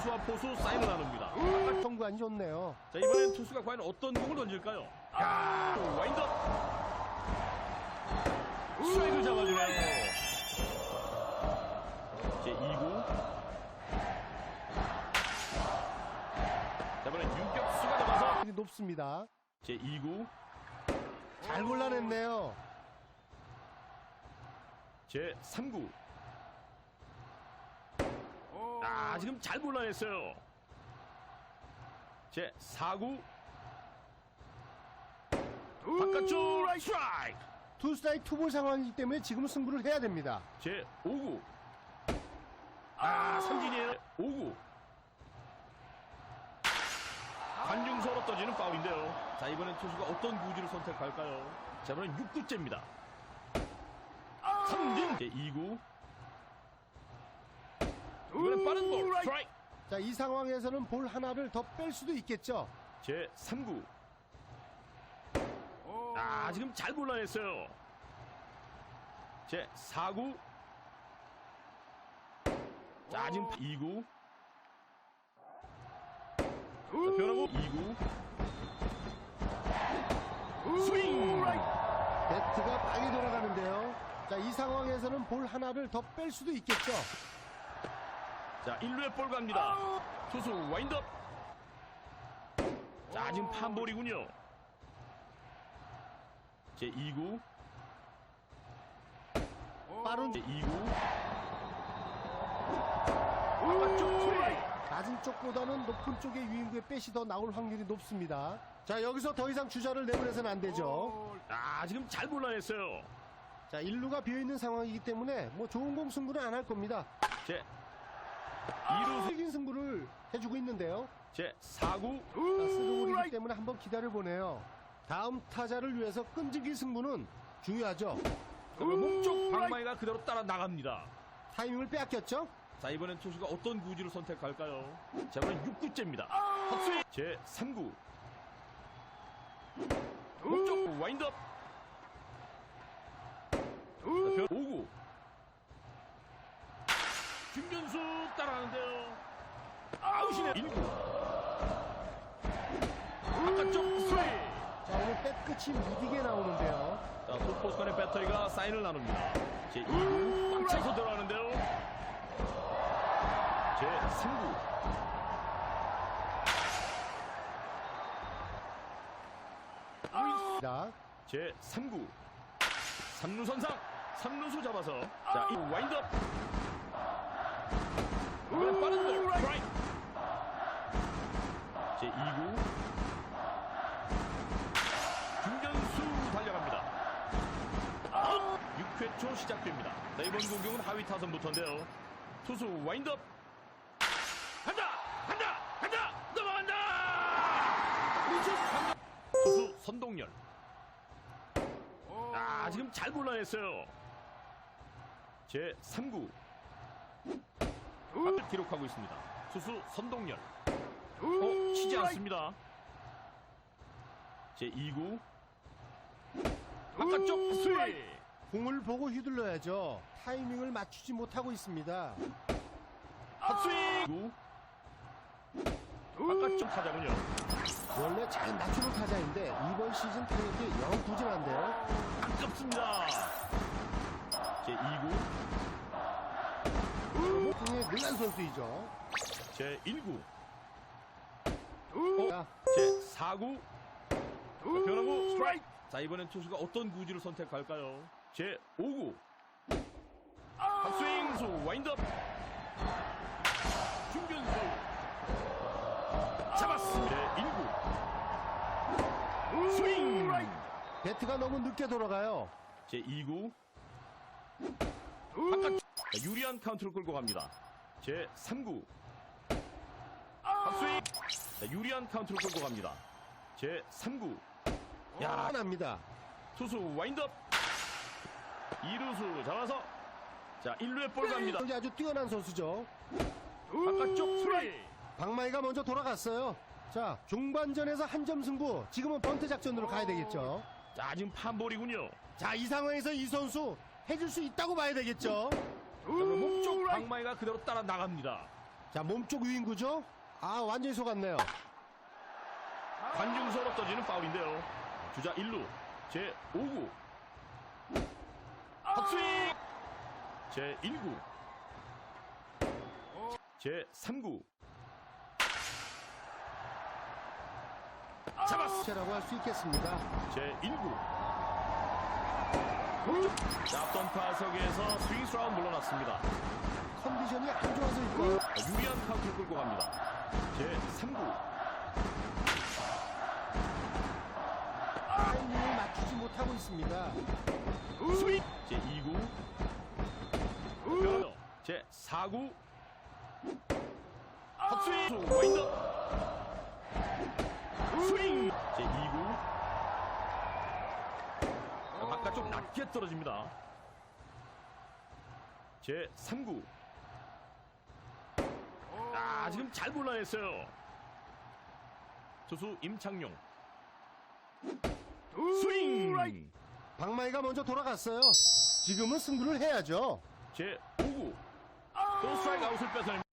투수와 포수 사인을 나눕니다. 정관이 좋네요. 자, 이번엔 투수가 과연 어떤 공을 던질까요? 야, 와인드업. 스트라이크 잡아주네요. 제 2구. 자, 이번엔 유격수가 잡아서 높습니다. 제 2구. 잘 골라냈네요. 제 3구. 아, 지금 잘 골라냈어요. 제 4구. 바깥쪽 스트라이크. 투 스트라이크 투볼 상황이기 때문에 지금 승부를 해야 됩니다. 제 5구. 아, 삼진이에요. 5구. 관중서로 떠지는 파울인데요. 자, 이번엔 투수가 어떤 구주를 선택할까요? 자, 이번엔 6구째입니다. 삼진. 제 2구. 이번엔 빠른 볼. 스트라이크. 자, 이 상황에서는 볼 하나를 더 뺄 수도 있겠죠. 제 3구. 아, 지금 잘 골라냈어요. 제 4구. 자, 지금 2구. 자, 변하고 2구. 스윙! 배트가 빨리 돌아가는데요. 자, 이 상황에서는 볼 하나를 더 뺄 수도 있겠죠. 자, 1루에 볼 갑니다. 투수 와인드업. 자, 지금 판볼이군요. 제 2구. 빠른 제 2구. 바깥쪽 스트라이크. 낮은 쪽보다는 높은 쪽의 유인구의 빼시 더 나올 확률이 높습니다. 자, 여기서 더 이상 주자를 내보내서는 안 되죠. 아, 지금 잘 골라냈어요. 자, 1루가 비어있는 상황이기 때문에 뭐 좋은 공 승부는 안 할 겁니다. 제 2루, 이긴 승부를 해주고 있는데요. 제 4구. 자, 쓰러버리기 때문에 한번 기다려보네요. 다음 타자를 위해서 끈질긴 승부는 중요하죠. 목적 방망이가 그대로 따라 나갑니다. 타이밍을 빼앗겼죠? 자, 이번엔 투수가 어떤 구주를 선택할까요? 자, 이번엔 6구째입니다. 헛스윙. 제 3구. 목적 와인드업. 자, 변 5구. 김준수 따라가는데요. 아웃이네. 1구. 바깥쪽 스윙. 자, 오늘 백끝이 무디게 나오는데요. 자, 투포스 간의 배터리가 사인을 나눕니다. 제 2구 꽉 차서 들어가는데요. 제 3구. 자, 제 3구. 3루 선상. 3루수 잡아서. 자, 이 와인드업. 빠른 볼. 스트라이크. 제 2구. 김전수 달려갑니다. 아웃! 6회 초 시작됩니다. 자, 이번 공격은 하위 타선부터인데요. 투수 와인드업. 간다! 간다! 간다! 넘어간다! 투수 선동열. 아, 지금 잘 골라냈어요. 제 3구. 앞을 기록하고 있습니다. 투수 선동열. 어, 치지 않습니다. 제 2구. 바깥쪽 스윙. 공을 보고 휘둘러야죠. 타이밍을 맞추지 못하고 있습니다. 2구. 바깥쪽 타자군요. 원래 잘 맞추는 타자인데 이번 시즌 타격이 영 부진한데요. 아깝습니다. 제 2구. 목공의 능한 선수이죠. 제 1구. 자, 제 4구. 변하고 스트라이크. 자, 이번엔 투수가 어떤 구주를 선택할까요? 제 5구. 핫스윙 수 와인드업. 중견수. 잡았습니다. 제 1구. 스윙. 배트가 너무 늦게 돌아가요. 제 2구. 바깥 자, 유리한 카운트를 끌고 갑니다. 제 3구. 핫스윙. 자, 유리한 카운트를 끌고 갑니다. 제 3구. 야, 납니다. 투수 와인드업. 2루수 잡아서 자 1루에 볼 갑니다. 여기 아주 뛰어난 선수죠. 바깥쪽 스윙. 박마이가 먼저 돌아갔어요. 자, 중반전에서 한 점 승부. 지금은 번트 작전으로 가야 되겠죠. 자 지금 판볼이군요. 자, 이 상황에서 이 선수 해줄 수 있다고 봐야 되겠죠. 자, 그럼 목적 방망이가 그대로 따라 나갑니다. 자, 몸쪽 유인구죠? 아, 완전히 속았네요. 관중서로 떠지는 파울인데요. 주자 1루 제 5구 헛스윙 제 1구 제 3구 잡았어 라고 할 수 있겠습니다. 제 1구 앞선 타석에서 스윙 스라운 물러났습니다. 컨디션이 안 좋아서일까요? 유리한 카운트를 끌고 갑니다. 제 3구 타이밍을 맞추지 못하고 있습니다. 스윙 제 2구 변화도 제 4구 헛스윙 와인더 스윙 제 2구 바깥쪽 낮게 떨어집니다. 제 3구. 아 지금 잘 골라냈어요. 투수 임창용. 스윙! 박마이가 먼저 돌아갔어요. 지금은 승부를 해야죠. 제 5구. 또 스트라이크 아웃을 뺏어냅니다